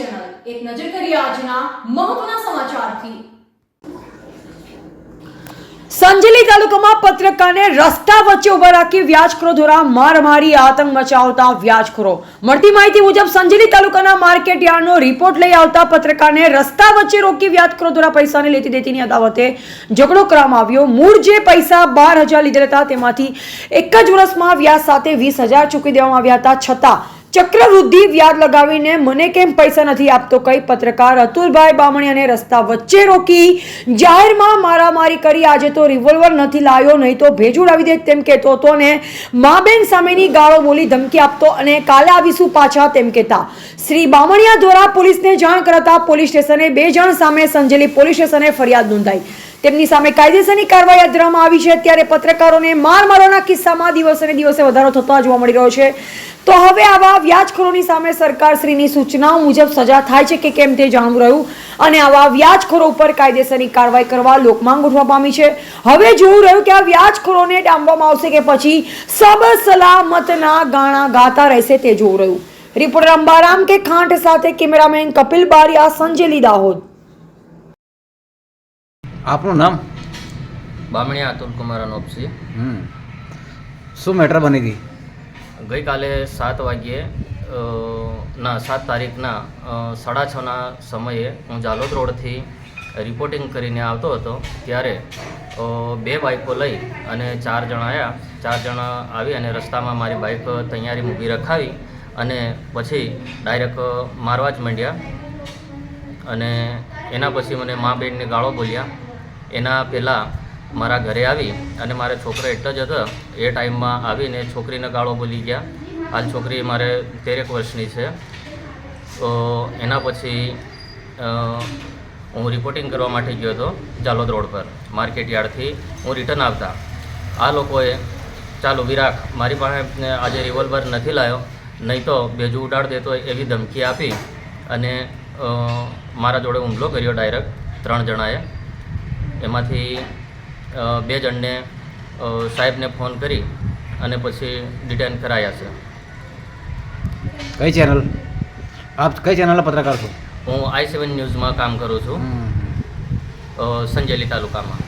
એક નજર કરીએ આજના મહત્વના સમાચારથી. સંજેલી તાલુકામાં પત્રકારને રસ્તા વચ્ચે ઊભા રાખી વ્યાજખોરો દ્વારા મારમારી, આતંક મચાવતા વ્યાજખોરો. મળતી માહિતી મુજબ સંજેલી તાલુકાના માર્કેટ યાર્ડનો રિપોર્ટ લઈ આવતા પત્રકારને રસ્તા વચ્ચે રોકી વ્યાજખોરો દ્વારા પૈસાને લેતી દેતીની અદાવતે ઝઘડો કરવામાં આવ્યો. મૂળ જે પૈસા બાર હજાર લીધેલા હતા તેમાંથી એક જ વર્ષમાં વ્યાજ સાથે વીસ હજાર ચૂકવી દેવામાં આવ્યા હતા. છતાં ચક્રવૃદ્ધિ વ્યાજ લગાવીને મને કેમ પૈસા નથી આપતો કઈ પત્રકાર અતુલભાઈ બામણીયાને રસ્તા વચ્ચે રોકી, જાહેરમાં મારામારી કરી, આજે તો રિવોલ્વર નથી લાવ્યો, નહીં તો ભેજ ઉડાવી દે તેમ કહેતો હતો ને મા બેન સામેની ગાળો બોલી ધમકી આપતો અને કાલે આવીશું પાછા તેમ કહેતા. શ્રી બામણીયા દ્વારા પોલીસને જાણ કરાતા પોલીસ સ્ટેશને બે જણ સામે સંજેલી પોલીસ સ્ટેશને ફરિયાદ નોંધાઈ. તેમની સામે કાયદેસરની કાર્યવાહી હાથ ધરવામાં આવી છે. ત્યારે પત્રકારોને માર મારવાના કિસ્સામાં દિવસે ને દિવસે વધારો થતો જોવા મળી રહ્યો છે. તો હવે આવા વ્યાજખોરોની સામે સરકારશ્રીની સૂચનાઓ મુજબ સજા થાય છે કે કેમ તે જાણવું રહ્યું. અને આવા વ્યાજખોરો ઉપર કાયદેસરની કાર્યવાહી કરવા લોકમાંગ ઉઠવા પામી છે. હવે જોવું રહ્યું કે આ વ્યાજખોરોને ડામવામાં આવશે કે પછી સબ સલામતના ગાણા ગાતા રહેશે તે જોવું રહ્યું. રિપોર્ટર અંબારામ કે ખાંટ સાથે કેમેરામેન કપિલ બારિયા સંજેલી દાહોદ આપનું નામ? બામણીયા અતુલ કુમાર અનોપસિંહ હમ. શું મેટર બની હતી ગઈકાલે સાત વાગ્યે ના સાત તારીખના સાડા છના સમયે હું જાલોદ રોડથી રિપોર્ટિંગ કરીને આવતો હતો ત્યારે બે બાઇકો લઈ અને ચાર જણા આવ્યા ચાર જણા આવી અને રસ્તામાં મારી બાઇક તૈયારી ઊભી રખાવી અને પછી ડાયરેક્ટ મારવા જ માંડ્યા. અને એના પછી મને મા બેનને ગાળો બોલ્યા. એના પહેલાં મારા ઘરે આવી અને મારે છોકરો એટલો જ હતો. એ ટાઈમમાં આવીને છોકરીને ગાળો બોલી ગયા. હાલ છોકરી મારે તેરેક વર્ષની છે. તો એના પછી હું રિપોર્ટિંગ કરવા માટે ગયો હતો જાલોદ રોડ પર માર્કેટ યાર્ડથી હું રિટર્ન આવતા. આ લોકોએ, ચાલો વિરાખ મારી પાસે આજે રિવોલ્વર નથી લાવ્યો નહીં તો બેજુ ઉડાડ દેતો એવી ધમકી આપી અને મારા જોડે હુમલો કર્યો ડાયરેક્ટ ત્રણ જણાએ. એમાંથી બે જણને સાહેબને ફોન કરી અને પછી ડિટેન કરાયા છે. કઈ ચેનલ? આપ કઈ ચેનલના પત્રકાર છો? હું આઈ સેવન ન્યૂઝમાં કામ કરું છું. સંજેલી તાલુકામાં.